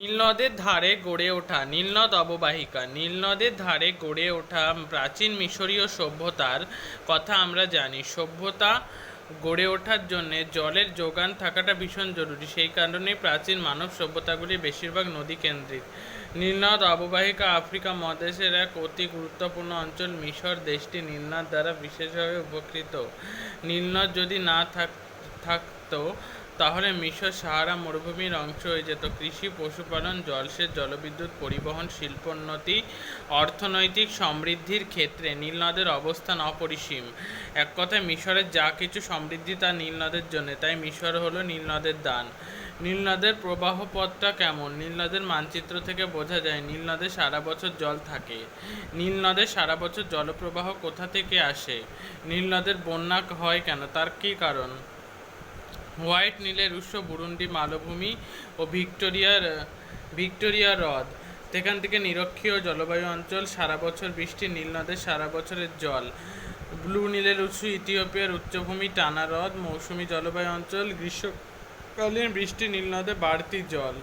নীলনদের ধারে গড়ে ওঠা নীলনদ অববাহিকা। নীলনদের ধারে গড়ে ওঠা প্রাচীন মিশরীয় সভ্যতার কথা আমরা জানি। সভ্যতা গড়ে ওঠার জন্য জলের যোগান থাকাটা ভীষণ জরুরি। সেই কারণেই প্রাচীন মানব সভ্যতাগুলি বেশিরভাগ নদী কেন্দ্রিক। নীলনদ অববাহিকা আফ্রিকা মহাদেশের এক অতি গুরুত্বপূর্ণ অঞ্চল। মিশর দেশটি নীলনদ দ্বারা বিশেষভাবে উপকৃত। নীলনদ যদি না থাক, থাকতো তাহলে মিশর সাহারা মরুভূমির অংশ হয়ে যেত। কৃষি, পশুপালন, জলসেচ, জলবিদ্যুৎ, পরিবহন, শিল্পোন্নতি, অর্থনৈতিক সমৃদ্ধির ক্ষেত্রে নীলনদের অবস্থান অপরিসীম। এক কথায় মিশরের যা কিছু সমৃদ্ধি তা নীলনদের জন্য, তাই মিশর হলো নীলনদের দান। নীলনদের প্রবাহ পথটা কেমন? নীলনদের মানচিত্র থেকে বোঝা যায় নীলনদে সারা বছর জল থাকে। নীলনদে সারা বছর জলপ্রবাহ কোথা থেকে আসে? নীলনদের বন্যা হয় কেন? তার কী কারণ? হোয়াইট নীলের উৎস বুরুন্ডি, মালভূমি ও ভিক্টোরিয়ার, ভিক্টোরিয়া হ্রদ। সেখান থেকে নিরক্ষীয় জলবায়ু অঞ্চল, সারা বছর বৃষ্টি, নীল নদের সারা বছরের জল। ব্লু নীলের উৎস ইথিওপিয়ার উচ্চভূমি, টানা হ্রদ, মৌসুমি জলবায়ু অঞ্চল, গ্রীষ্মকালীন বৃষ্টি, নীল নদে বাড়তি জল।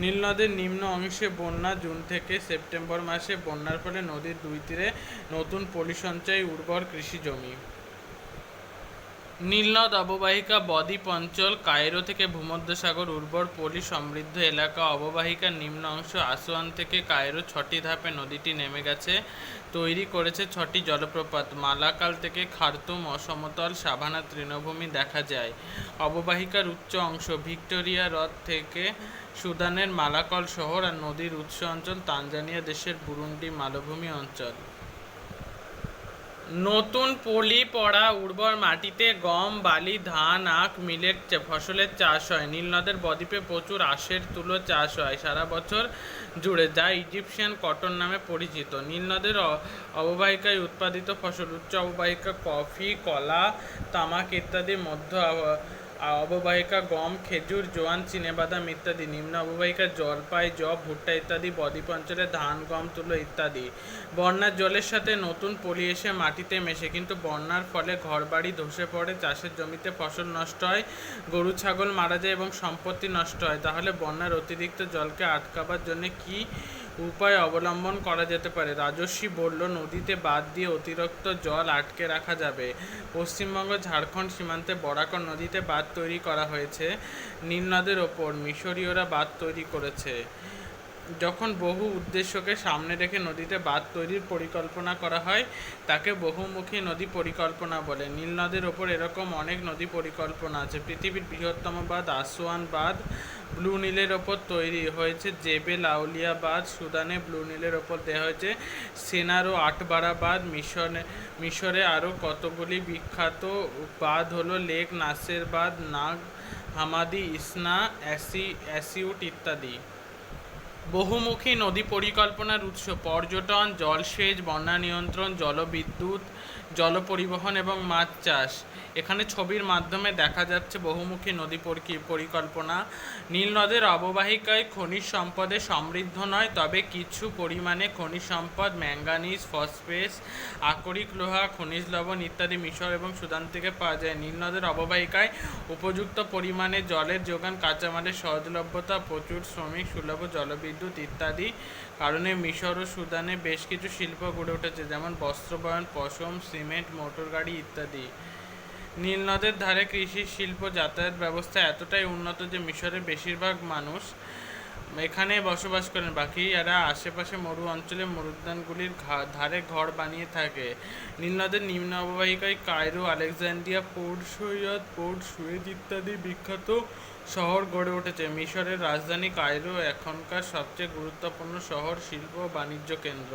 নীল নদের নিম্ন অংশে বন্যা, জুন থেকে সেপ্টেম্বর মাসে বন্যার ফলে নদীর দুই তীরে নতুন পলি সঞ্চয় উর্বর কৃষি জমি। নীলনদ অববাহিকা বদ্বীপ অঞ্চল কায়রো থেকে ভূমধ্যসাগর উর্বর পলি সমৃদ্ধ এলাকা অববাহিকার নিম্ন অংশ আসোয়ান থেকে কায়রো ছটি ধাপে নদীটি নেমে গেছে, তৈরি করেছে ছটি জলপ্রপাত। মালাকাল থেকে খার্তুম, অসমতল, সাভানা তৃণভূমি দেখা যায়। অববাহিকার উচ্চ অংশ ভিক্টোরিয়া হ্রদ থেকে সুদানের মালাকল শহর আর নদীর উৎস অঞ্চল তানজানিয়া দেশের বুরুন্ডি মালভূমি অঞ্চল। নতুন পলি পড়া উর্বর মাটিতে গম, বালি, ধান, আখ মিলের চা- ফসলের চাষ হয়। নীলনদের বদ্বীপে প্রচুর আশের তুলো চাষ হয়। সারা বছর জুড়ে যা ইজিপশিয়ান কটন নামে পরিচিত। নীলনদের অববাহিকায় উৎপাদিত ফসল উচ্চ অববাহিকা কফি, কলা, তামাক ইত্যাদি মধ্য অববাহিকা, গম, খেজুর, জোয়ান, চিনেবাদাম ইত্যাদি, নিম্ন অববাহিকা, জলপাই জব ভুট্টা ইত্যাদি, বদ্বীপ অঞ্চলে ধান, গম, তুলো ইত্যাদি। বন্যার জলের সাথে নতুন পলি এসে মাটিতে মেশে, কিন্তু বন্যার ফলে ঘরবাড়ি ধসে পড়ে, চাষের জমিতে ফসল নষ্ট হয়, গরু, ছাগল মারা যায় এবং সম্পত্তি নষ্ট হয়। তাহলে বন্যার অতিরিক্ত জলকে আটকাবার জন্য কি উপায় অবলম্বন করা যেতে পারে। রাজস্বী বলল, নদীতে বাদ দিয়ে অতিরিক্ত জল আটকে রাখা যাবে। পশ্চিমবঙ্গ, ঝাড়খণ্ড সীমান্তে বরাকর নদীতে বাঁধ তৈরি করা হয়েছে। নীলনদের ওপর মিশরীয়রা বাঁধ তৈরি করেছে। যখন বহু উদ্দেশ্যকে সামনে রেখে নদীতে বাঁধ তৈরির পরিকল্পনা করা হয়, তাকে বহুমুখী নদী পরিকল্পনা বলে। নীল নদের ওপর এরকম অনেক নদী পরিকল্পনা আছে। পৃথিবীর বৃহত্তম বাঁধ আসোয়ান বাঁধ ব্লু নীলের ওপর তৈরি হয়েছে, জেবে আউলিয়া বাঁধ, সুদানে ব্লু নীলের ওপর দেওয়া হয়েছে সেনার আটবাড়া বাঁধ, মিশনে মিশরে আরও কতগুলি বিখ্যাত বাঁধ হলো লেক নাসের বাঁধ, নাগ হামাদি, ইসনা, অ্যাসি অ্যাসিউট ইত্যাদি। বহুমুখী নদী পরিকল্পনার উৎস পর্যটন জলসেচ বন্যা নিয়ন্ত্রণ জলবিদ্যুৎ জল পরিবহন এবং মাছ চাষ। এখানে ছবির মাধ্যমে দেখা যাচ্ছে বহুমুখী নদী পরি- পরিকল্পনা। নীল নদের অববাহিকায় খনিজ সম্পদে সমৃদ্ধ নয়, তবে কিছু পরিমাণে খনিজ সম্পদ, ম্যাঙ্গানিজ ফসফেস আকরিক লোহা, খনিজ লবণ ইত্যাদি মিশর এবং সুদান থেকে পাওয়া যায়। নীল নদের অববাহিকায় উপযুক্ত পরিমাণে জলের যোগান, কাঁচামালের সহজলভ্যতা, প্রচুর শ্রমিক, সুলভ জলবিদ্যুৎ ইত্যাদি কারণে মিশর ও সুদানে বেশ কিছু শিল্প গড়ে উঠেছে, যেমন বস্ত্রবয়ন, পশম সিমেন্ট মোটরগাড়ি ইত্যাদি। নীল নদের ধারে কৃষি, শিল্প, যাতায়াত ব্যবস্থা এতটাই উন্নত যে মিশরের বেশিরভাগ মানুষ এখানে বসবাস করেন। বাকি এরা আশেপাশে মরু অঞ্চলে মরুদ্যানগুলির ধারে ঘর বানিয়ে থাকে। নীল নদের নিম্ন অববাহিকায় Cairo Alexandria Port Said, Port Suez ইত্যাদি বিখ্যাত শহর গড়ে উঠেছে। মিশরের রাজধানী কায়রো এখনকার সবচেয়ে গুরুত্বপূর্ণ শহর শিল্প ও বাণিজ্য কেন্দ্র।